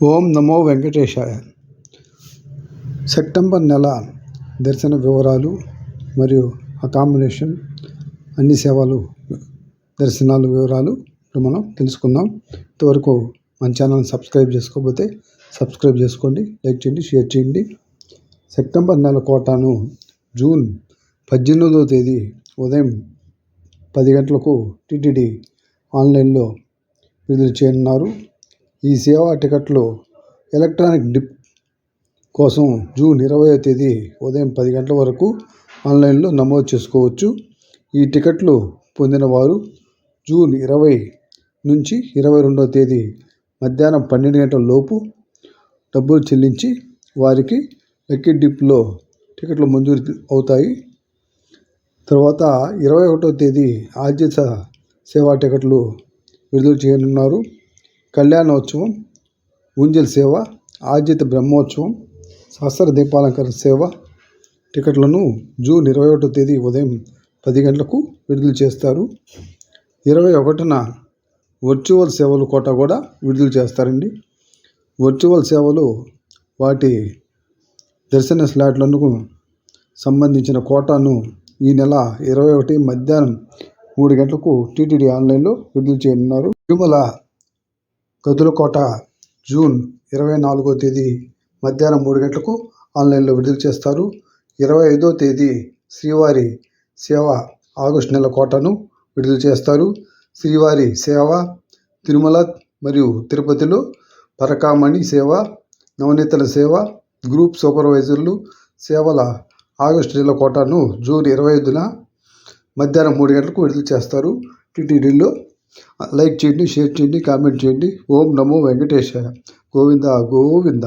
ఓం నమో వెంకటేశాయ. September నెల దర్శన వివరాలు మరియు అకామిడేషన్ అన్ని సేవలు దర్శనాలు వివరాలు ఇప్పుడు మనం తెలుసుకుందాం. ఇంతవరకు మన ఛానల్ సబ్స్క్రైబ్ చేసుకోకపోతే సబ్స్క్రైబ్ చేసుకోండి లైక్ చేయండి షేర్ చేయండి. సెప్టెంబర్ నెల కోటాను జూన్ పద్దెనిమిదవ తేదీ ఉదయం పది గంటలకు టీటీడీ ఆన్లైన్లో విడుదల చేయనున్నారు. ఈ సేవా టికెట్లు ఎలక్ట్రానిక్ డిప్ కోసం జూన్ ఇరవై తేదీ ఉదయం పది గంటల వరకు ఆన్లైన్లో నమోదు చేసుకోవచ్చు. ఈ టికెట్లు పొందిన వారు జూన్ ఇరవై నుంచి ఇరవై రెండవ తేదీ మధ్యాహ్నం పన్నెండు గంటల లోపు డబ్బులు చెల్లించి వారికి లక్కీ డిప్లో టికెట్లు మంజూరు అవుతాయి. తర్వాత ఇరవై ఒకటో తేదీ ఆద్యత సేవా టికెట్లు విడుదల చేయనున్నారు. కళ్యాణోత్సవం ఊంజల్ సేవ ఆద్యత బ్రహ్మోత్సవం సహస్ర దీపాలంకరణ సేవ టికెట్లను జూన్ ఇరవై ఒకటో తేదీ ఉదయం పది గంటలకు విడుదల చేస్తారు. ఇరవై ఒకటిన వర్చువల్ సేవలు కోట కూడా విడుదల చేస్తారండి. వర్చువల్ సేవలు వాటి దర్శన స్లాట్లకు సంబంధించిన కోటాను ఈ నెల ఇరవై ఒకటి మధ్యాహ్నం మూడు గంటలకు టీటీడీ ఆన్లైన్లో విడుదల చేయనున్నారు. తిరుమల గదులకోట జూన్ ఇరవై నాలుగో తేదీ మధ్యాహ్నం మూడు గంటలకు ఆన్లైన్లో విడుదల చేస్తారు. ఇరవై ఐదో తేదీ శ్రీవారి సేవ ఆగస్టు నెల కోటను విడుదల చేస్తారు. శ్రీవారి సేవ తిరుమల మరియు తిరుపతిలో పరకామణి సేవ నవనీతల సేవ గ్రూప్ సూపర్వైజర్లు సేవల ఆగస్టు నెల కోటాను జూన్ ఇరవై ఐదున మధ్యాహ్నం మూడు గంటలకు విడుదల చేస్తారు. టీటీడీలో లైక్ చేయండి షేర్ చేయండి కామెంట్ చేయండి. ఓం నమో వెంకటేశాయ. గోవింద గోవింద.